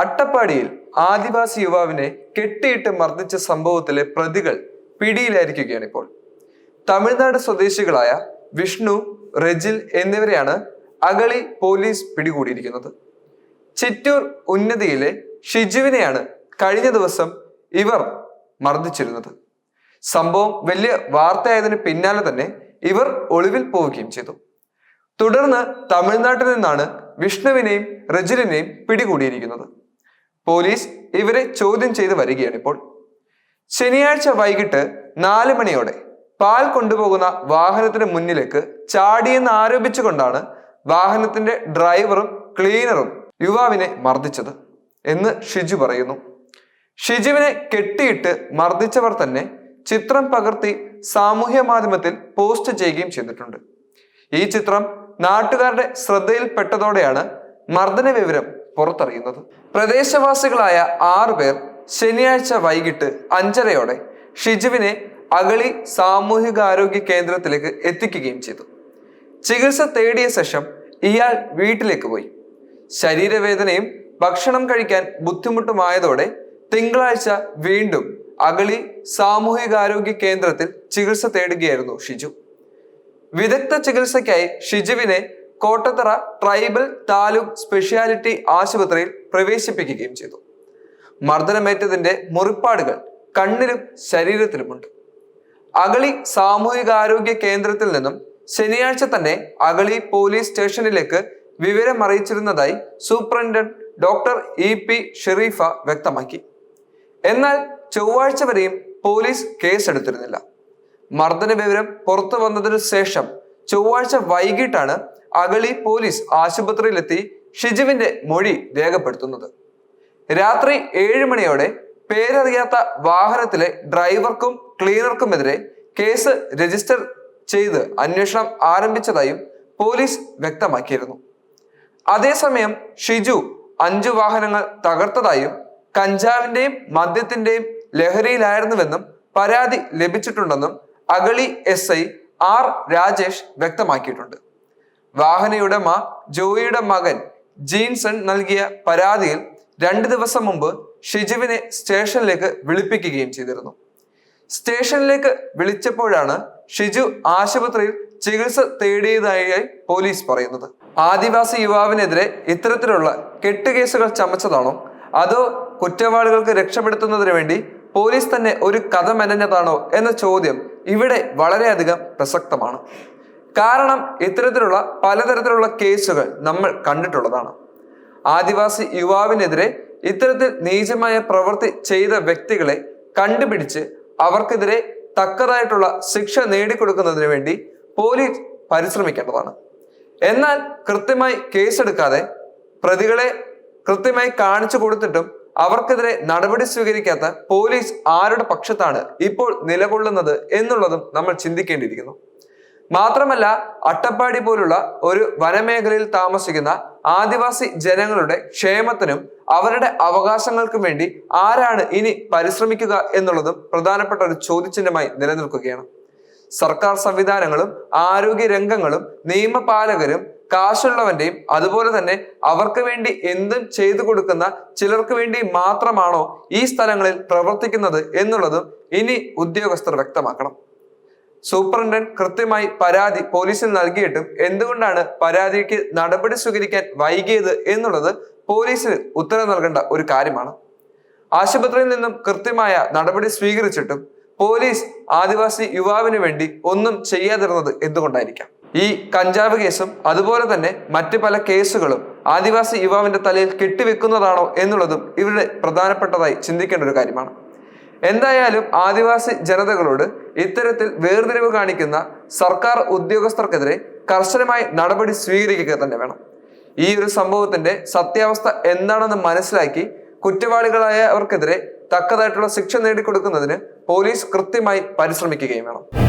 അട്ടപ്പാടിയിൽ ആദിവാസി യുവാവിനെ കെട്ടിയിട്ട് മർദ്ദിച്ച സംഭവത്തിലെ പ്രതികൾ പിടിയിലായിരിക്കുകയാണ് ഇപ്പോൾ തമിഴ്നാട് സ്വദേശികളായ വിഷ്ണു റെജിൽ എന്നിവരെയാണ് അഗളി പോലീസ് പിടികൂടിയിരിക്കുന്നത്. ചിറ്റൂർ ഉന്നതിയിലെ ഷിജുവിനെയാണ് കഴിഞ്ഞ ദിവസം ഇവർ മർദ്ദിച്ചിരുന്നത്. സംഭവം വലിയ വാർത്തയായതിന് പിന്നാലെ തന്നെ ഇവർ ഒളിവിൽ പോവുകയും ചെയ്തു. തുടർന്ന് തമിഴ്നാട്ടിൽ നിന്നാണ് വിഷ്ണുവിനെയും റെജിലിനെയും പിടികൂടിയിരിക്കുന്നത്. പോലീസ് ഇവരെ ചോദ്യം ചെയ്ത് വരികയാണ് ഇപ്പോൾ. ശനിയാഴ്ച വൈകിട്ട് നാല് മണിയോടെ പാൽ കൊണ്ടുപോകുന്ന വാഹനത്തിന് മുന്നിലേക്ക് ചാടിയെന്ന് ആരോപിച്ചുകൊണ്ടാണ് വാഹനത്തിന്റെ ഡ്രൈവറും ക്ലീനറും യുവാവിനെ മർദ്ദിച്ചത് എന്ന് ഷിജു പറയുന്നു. ഷിജുവിനെ കെട്ടിയിട്ട് മർദ്ദിച്ചവർ തന്നെ ചിത്രം പകർത്തി സാമൂഹ്യ മാധ്യമത്തിൽ പോസ്റ്റ് ചെയ്യുകയും ചെയ്തിട്ടുണ്ട്. ഈ ചിത്രം നാട്ടുകാരുടെ ശ്രദ്ധയിൽപ്പെട്ടതോടെയാണ് മർദ്ദന വിവരം പുറത്തറിയുന്നത്. പ്രദേശവാസികളായ ആറു പേർ ശനിയാഴ്ച വൈകിട്ട് അഞ്ചരയോടെ ഷിജുവിനെ അഗളി സാമൂഹികാരോഗ്യ കേന്ദ്രത്തിലേക്ക് എത്തിക്കുകയും ചെയ്തു. ചികിത്സ തേടിയ ശേഷം ഇയാൾ വീട്ടിലേക്ക് പോയി. ശരീരവേദനയും ഭക്ഷണം കഴിക്കാൻ ബുദ്ധിമുട്ടുമായതോടെ തിങ്കളാഴ്ച വീണ്ടും അഗളി സാമൂഹികാരോഗ്യ കേന്ദ്രത്തിൽ ചികിത്സ തേടുകയായിരുന്നു ഷിജു. വിദഗ്ധ ചികിത്സയ്ക്കായി ഷിജുവിനെ കോട്ടത്തറ ട്രൈബൽ താലൂക്ക് സ്പെഷ്യാലിറ്റി ആശുപത്രിയിൽ പ്രവേശിപ്പിക്കുകയും ചെയ്തു. മർദ്ദനമേറ്റതിന്റെ മുറിപ്പാടുകൾ കണ്ണിലും ശരീരത്തിലുമുണ്ട്. അഗളി സാമൂഹികാരോഗ്യ കേന്ദ്രത്തിൽ നിന്നും ശനിയാഴ്ച തന്നെ അഗളി പോലീസ് സ്റ്റേഷനിലേക്ക് വിവരം അറിയിച്ചിരുന്നതായി superintendent doctor E P Shereefa വ്യക്തമാക്കി. എന്നാൽ ചൊവ്വാഴ്ച വരെയും പോലീസ് കേസെടുത്തിരുന്നില്ല. മർദ്ദന വിവരം പുറത്തു വന്നതിനു ശേഷം ചൊവ്വാഴ്ച വൈകിട്ടാണ് അഗളി പോലീസ് ആശുപത്രിയിലെത്തി ഷിജുവിന്റെ മൊഴി രേഖപ്പെടുത്തുന്നത്. രാത്രി ഏഴ് മണിയോടെ പേരറിയാത്ത വാഹനത്തിലെ ഡ്രൈവർക്കും ക്ലീനർക്കുമെതിരെ കേസ് രജിസ്റ്റർ ചെയ്ത് അന്വേഷണം ആരംഭിച്ചതായും പോലീസ് വ്യക്തമാക്കിയിരുന്നു. അതേസമയം ഷിജു അഞ്ചു വാഹനങ്ങൾ തകർത്തതായും കഞ്ചാവിന്റെയും മദ്യത്തിന്റെയും ലഹരിയിലായിരുന്നുവെന്നും പരാതി ലഭിച്ചിട്ടുണ്ടെന്നും Agali S I R Rajesh വ്യക്തമാക്കിയിട്ടുണ്ട്. വാഹനയുടമ ജോയിയുടെ മകൻ ജീൻസൺ നൽകിയ പരാതിയിൽ രണ്ട് ദിവസം മുമ്പ് ഷിജുവിനെ സ്റ്റേഷനിലേക്ക് വിളിപ്പിക്കുകയും ചെയ്തിരുന്നു. സ്റ്റേഷനിലേക്ക് വിളിച്ചപ്പോഴാണ് ഷിജു ആശുപത്രിയിൽ ചികിത്സ തേടിയതായി പോലീസ് പറയുന്നത്. ആദിവാസി യുവാവിനെതിരെ ഇത്തരത്തിലുള്ള കെട്ടുകേസുകൾ ചമച്ചതാണോ? അതോ കുറ്റവാളികൾക്ക് രക്ഷപ്പെടുത്തുന്നതിന് വേണ്ടി പോലീസ് തന്നെ ഒരു കഥ മെനഞ്ഞതാണോ എന്ന ചോദ്യം ഇവിടെ വളരെയധികം പ്രസക്തമാണ്. കാരണം ഇത്തരത്തിലുള്ള പലതരത്തിലുള്ള കേസുകൾ നമ്മൾ കണ്ടിട്ടുള്ളതാണ്. ആദിവാസി യുവാവിനെതിരെ ഇത്തരത്തിൽ നീചമായ പ്രവൃത്തി ചെയ്ത വ്യക്തികളെ കണ്ടുപിടിച്ച് അവർക്കെതിരെ തക്കതായിട്ടുള്ള ശിക്ഷ നേടിക്കൊടുക്കുന്നതിന് വേണ്ടി പോലീസ് പരിശ്രമിക്കേണ്ടതാണ്. എന്നാൽ കൃത്യമായി കേസെടുക്കാതെ പ്രതികളെ കൃത്യമായി കാണിച്ചു കൊടുത്തിട്ടും അവർക്കെതിരെ നടപടി സ്വീകരിക്കാത്ത പോലീസ് ആരുടെ പക്ഷത്താണ് ഇപ്പോൾ നിലകൊള്ളുന്നത് എന്നുള്ളതും നമ്മൾ ചിന്തിക്കേണ്ടിയിരിക്കുന്നു. മാത്രമല്ല അട്ടപ്പാടി പോലുള്ള ഒരു വനമേഖലയിൽ താമസിക്കുന്ന ആദിവാസി ജനങ്ങളുടെ ക്ഷേമത്തിനും അവരുടെ അവകാശങ്ങൾക്കും വേണ്ടി ആരാണ് ഇനി പരിശ്രമിക്കുക എന്നുള്ളതും പ്രധാനപ്പെട്ട ഒരു ചോദ്യചിഹ്നമായി നിലനിൽക്കുകയാണ്. സർക്കാർ സംവിധാനങ്ങളും ആരോഗ്യ രംഗങ്ങളും നിയമപാലകരും കാശുള്ളവന്റെയും അതുപോലെ തന്നെ അവർക്ക് വേണ്ടി എന്തും ചെയ്തു കൊടുക്കുന്ന ചിലർക്ക് വേണ്ടി മാത്രമാണോ ഈ സ്ഥലങ്ങളിൽ പ്രവർത്തിക്കുന്നത് എന്നുള്ളതും ഇനി ഉദ്യോഗസ്ഥർ വ്യക്തമാക്കണം. സൂപ്രണ്ടന്റ് കൃത്യമായി പരാതി പോലീസിൽ നൽകിയിട്ടും എന്തുകൊണ്ടാണ് പരാതിക്ക് നടപടി സ്വീകരിക്കാൻ വൈകിയത് എന്നുള്ളത് പോലീസിന് ഉത്തരം നൽകേണ്ട ഒരു കാര്യമാണ്. ആശുപത്രിയിൽ നിന്നും കൃത്യമായ നടപടി സ്വീകരിച്ചിട്ടും പോലീസ് ആദിവാസി യുവാവിന് വേണ്ടി ഒന്നും ചെയ്യാതിരുന്നത് എന്തുകൊണ്ടായിരിക്കാം? ഈ കഞ്ചാവ് കേസും അതുപോലെ തന്നെ മറ്റു പല കേസുകളും ആദിവാസി യുവാവിന്റെ തലയിൽ കെട്ടിവെക്കുന്നതാണോ എന്നുള്ളതും ഇവരുടെ പ്രധാനപ്പെട്ടതായി ചിന്തിക്കേണ്ട ഒരു കാര്യമാണ്. എന്തായാലും ആദിവാസി ജനതകളോട് ഇത്തരത്തിൽ വേർതിരിവ് കാണിക്കുന്ന സർക്കാർ ഉദ്യോഗസ്ഥർക്കെതിരെ കർശനമായി നടപടി സ്വീകരിക്കുക തന്നെ വേണം. ഈ ഒരു സംഭവത്തിന്റെ സത്യാവസ്ഥ എന്താണെന്ന് മനസ്സിലാക്കി കുറ്റവാളികളായവർക്കെതിരെ തക്കതായിട്ടുള്ള ശിക്ഷ നേടിക്കൊടുക്കുന്നതിന് പോലീസ് കൃത്യമായി പരിശ്രമിക്കുകയും വേണം.